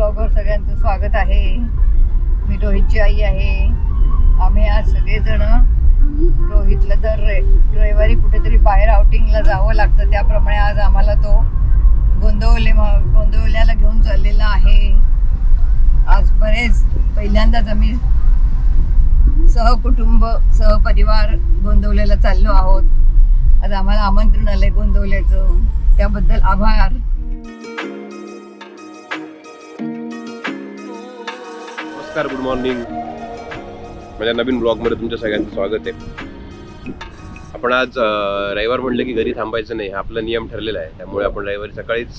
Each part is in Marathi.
ब्लॉगवर सगळ्यांचं स्वागत आहे. मी रोहितची आई आहे. आम्ही आज सगळेजण रोहितला दर रविवारी कुठेतरी बाहेर आउटिंगला जावं लागतं. त्याप्रमाणे आज आम्हाला तो गोंदवले गोंदवल्याला घेऊन चाललेला आहे. आज बरेच पहिल्यांदाच आम्ही सहकुटुंब सहपरिवार गोंदवलेला चाललो आहोत. आज आम्हाला आमंत्रण आलं आहे गोंदवल्याचं. त्याबद्दल आभार. नमस्कार गुड मॉर्निंग माझ्या नवीन ब्लॉगमध्ये तुमच्या सगळ्यांचं स्वागत आहे. आपण आज रविवार म्हणलं की घरी थांबायचं नाही हा आपला नियम ठरलेला आहे. त्यामुळे आपण रविवारी सकाळीच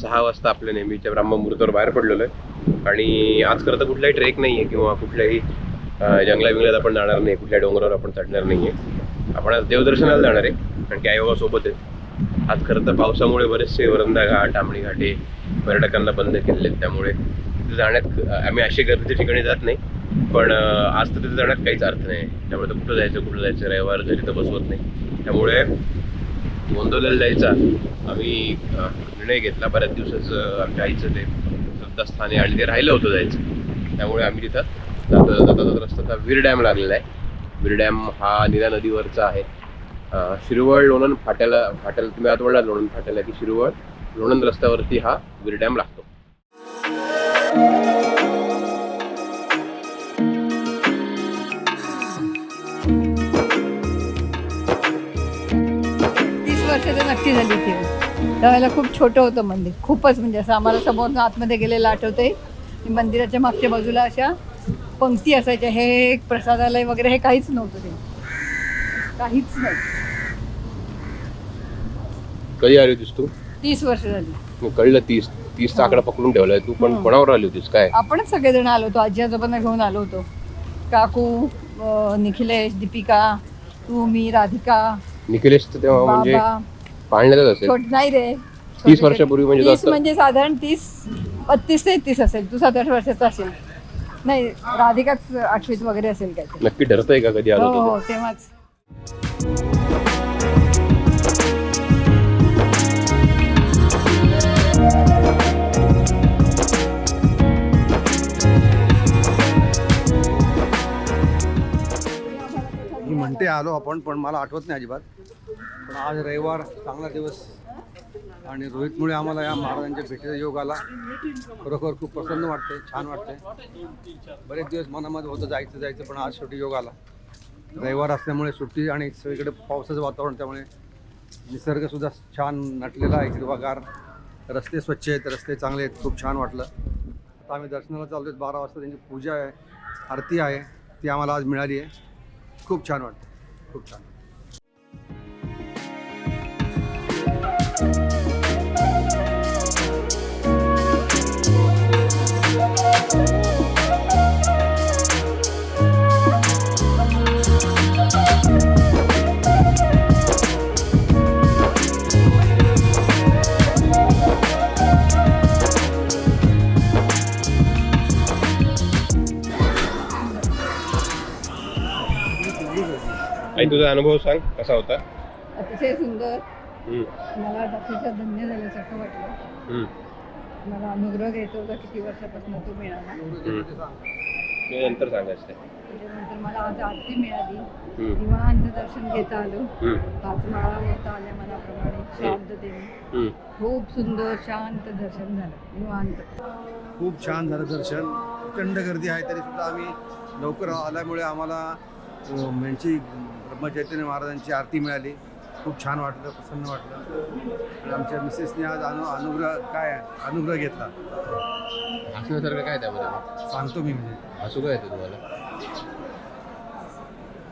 सहा वाजता आपल्या नेहमीच्या ब्राह्ममुहूर्तावर बाहेर पडलेलो आहे. आणि आज खरं तर कुठलाही ट्रेक नाही आहे किंवा कुठल्याही जंगला बिंगल्यात आपण जाणार नाही कुठल्या डोंगरावर आपण चढणार नाही आहे आपण आज देवदर्शनाला जाणार आहे कारण की आई सोबत आहे. आज खरं तर पावसामुळे बरेचसे वरंदा घाट आंबळी घाटे पर्यटकांना बंद केलेले आहेत त्यामुळे तिथे जाण्यात आम्ही असे गर्दीच्या ठिकाणी जात नाही. पण आज तर तिथे जाण्यात काहीच अर्थ नाही. त्यामुळे तर कुठं जायचं कुठं जायचं रविवार घरी तर बसवत नाही. त्यामुळे गोंदवल्याला जायचा. आम्ही निर्णय घेतला बऱ्याच दिवसाचं आमच्या आईचं ते श्रद्धास्थान आहे आणि ते राहिलं होतं जायचं. त्यामुळे आम्ही तिथं जाता जाता जाता रस्त्याचा वीर डॅम लागलेला आहे. वीर डॅम हा निरा नदीवरचा आहे. शिरवळ लोणंद फाट्याला फाट्याला तुम्ही आत म्हणला लोणंद फाट्याला की शिरवळ लोणंद रस्त्यावरती हा वीर डॅम लागतो. नक्की झाली ती. त्यावेळेला खूप छोटं होतं मंदिर. खूपच म्हणजे असं आम्हाला समोर आतमध्ये गेलेलं आठवतंय. की मंदिराच्या मागच्या बाजूला अशा पंक्ती असायच्या. हे प्रसादालय वगैरे हे काहीच नव्हतं ते. काहीच नाही. कधी आली होतीस तू? तीस वर्ष झाली. कळलं तीस. तीसचा आकडा पकडून ठेवलाय. तू पण. कोणावर आली होतीस? काय? आपणच सगळेजण आलो होतो. आजी आजोबांना घेऊन आलो होतो. काकू अं, निखिलेश दीपिका तू मी राधिका निखिलेश तर तेव्हा म्हणजे बाबा पाळण्यातच असेल. छोट नाही रे. तीस वर्षापूर्वी म्हणजे तीस म्हणजे साधारण तीस बत्तीस ते तीस असेल. तू सात आठ वर्षाचा असेल. नाही राधिकाच आठवीत वगैरे असेल काय. नक्की ठरतंय का कधी आलो हो होतो हो तेव्हाच. आलो आपण पण मला आठवत नाही अजिबात. पण आज रविवार चांगला दिवस. आणि रोहितमुळे आम्हाला या महाराजांच्या भेटीचा योग आला. खरोखर खूप प्रसन्न वाटते छान वाटते. बरेच दिवस मनामध्ये होतं जायचं जायचं पण आज शेवटी योग आला. रविवार असल्यामुळे सुट्टी आणि सगळीकडे पावसाचं वातावरण त्यामुळे निसर्गसुद्धा छान नटलेला आहे. हिरवागार. रस्ते स्वच्छ आहेत रस्ते चांगले आहेत खूप छान वाटलं. आता आम्ही दर्शनाला चाललो बारा वाजता त्यांची पूजा आहे आरती आहे ती आम्हाला आज मिळाली आहे. खूप छान वाटतं. खूप छान आणि तुझा अनुभव सांग कसा होता? अतिशय सुंदर. हम्म, मला अतिशय धन्य झाल्यासारखं वाटलं. हम्म. मला अनुग्रह घ्यायचा होता किती वर्षापासून तो मिळाला. ते नंतर सांगायचं ते. त्याच्यानंतर मला आज आरती मिळाली. हम्म, निवांत दर्शन घेता आलो. हम्म, पाच माळा होता आल्या मनाप्रमाणे शांततेने हम्म. खूप सुंदर शांत दर्शन झालं. निवांत. खूप छान झालं दर्शन. प्रचंड गर्दी आहे तरी सुद्धा आम्ही लवकर आल्यामुळे आम्हाला अं, यांची ब्रह्मचैतन्य महाराजांची आरती मिळाली. खूप छान वाटलं प्रसन्न वाटलं. आणि आमच्या मिसेसने आज अनु अनुग्रह काय अनुग्रह घेतला. हसण्यासारखं काय त्यामध्ये? सांगतो मी म्हणजे. हसू काय येतं तुम्हाला?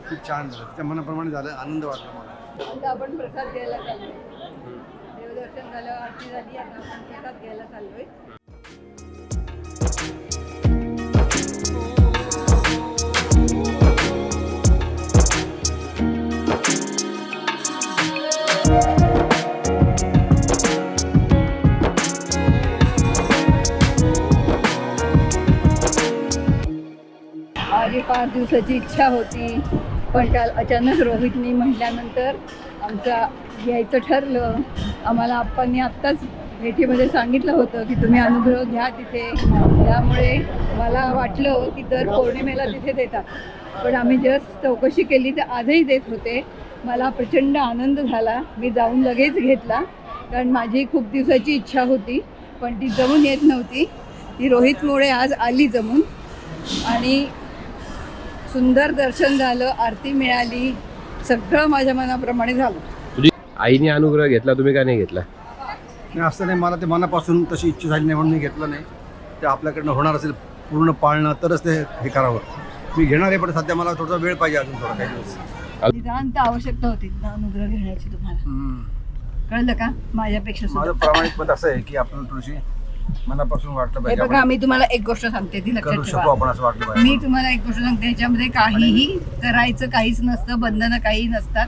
खूप छान झालं. त्या मनाप्रमाणे झालं. आनंद वाटला मला. आता आपण प्रसाद घ्यायला चाललोय. देवदर्शन झालं आरती झाली आता आपण प्रसाद घ्यायला चाललोय. चार दिवसाची इच्छा होती. पण काल अचानक रोहितनी म्हटल्यानंतर आमचं यायचं ठरलं. आम्हाला आप्पांनी आत्ताच भेटीमध्ये सांगितलं होतं की तुम्ही अनुग्रह घ्या तिथे. त्यामुळे मला वाटलं की दर पौर्णिमेला तिथे देतात. पण आम्ही जस्ट चौकशी केली तर आजही देत होते. मला प्रचंड आनंद झाला. मी जाऊन लगेच घेतला. कारण माझी खूप दिवसाची इच्छा होती पण ती जमून येत नव्हती. ती रोहितमुळे आज आली जमून. आणि सुंदर दर्शन झालं आरती मिळाली सगळं माझ्या मनाप्रमाणे झालं. तुझी आईने अनुग्रह घेतला तुम्ही का नाही घेतला? नाही असं नाही मला ते मनापासून तशी इच्छा झाली नाही म्हणून मी घेतलं नाही. ते आपल्याकडनं होणार असेल पूर्ण पाळणं तरच ते हे करावं. मी घेणार आहे पण सध्या मला थोडासा वेळ पाहिजे अजून थोडा काही दिवस. निदांत आवश्यकता होती अनुग्रह घेण्याची तुम्हाला. कळलं का? माझ्यापेक्षा माझं प्रामाणिक मत असं आहे की आपण थोडीशी मनापासून वाटलं हे पाहिजे बघा आपण मी तुम्हाला एक गोष्ट सांगते ती करू लक्षात ठेवा आपण असं वाटलं मी पाहिजे तुम्हाला एक गोष्ट सांगते ह्याच्यामध्ये काहीही करायचं काहीच नसतं बंधनं काही नसतात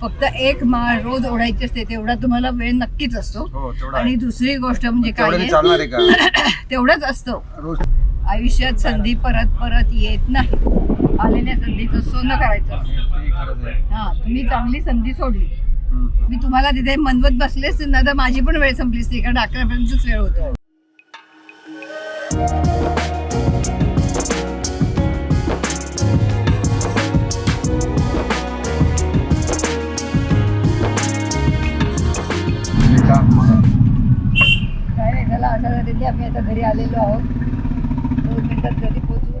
फक्त एक माळ रोज ओढायची असते तेवढा तुम्हाला वेळ नक्कीच असतो हो तेवढा आणि. दुसरी गोष्ट म्हणजे काय तेवढ्याने आहे? चालणार आहे का तेवढंच असतं रोज आयुष्यात संधी परत परत येत नाही आलेल्या संधीचं सोनं करायचं असतं. ते खरंच आहे. हा तुम्ही चांगली संधी सोडली हम्म. मी तुम्हाला तिथे मनवत बसलेच ना तर माझी पण वेळ संपलीच नाही कारण अकरापर्यंतच वेळ होतो नाही त्याला आम्ही आता घरी आलेलो आहोत. दोन मिनिटात घरी पोचू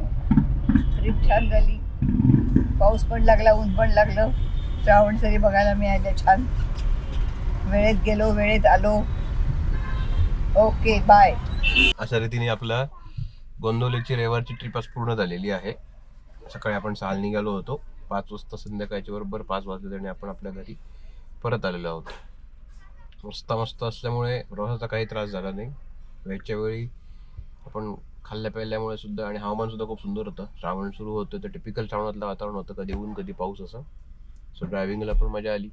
ट्रिप छान झाली. पाऊस पण लागला ऊन पण लागलं. श्रावण सरी बघायला मिळाल्या छान. वेळेत गेलो वेळेत आलो. ओके बाय अशा रीतीने आपला गोंदवलेची रविवारची ट्रिप आज पूर्ण झालेली आहे. सकाळी आपण साल निघालो होतो. पाच वाजता संध्याकाळच्या बरोबर पाच वाजले आणि आपण आपल्या घरी परत आलेलो आहोत. मस्त मस्त असल्यामुळे प्रवासाचा काही त्रास झाला नाही. वेळच्या वेळी आपण खाल्ल्या प्यायल्यामुळे सुद्धा आणि हवामान सुद्धा खूप सुंदर होतं. श्रावण सुरू होतं तर टिपिकल श्रावणातलं वातावरण होतं. कधी ऊन कधी पाऊस असं. सो ड्रायव्हिंगला पण मजा आली.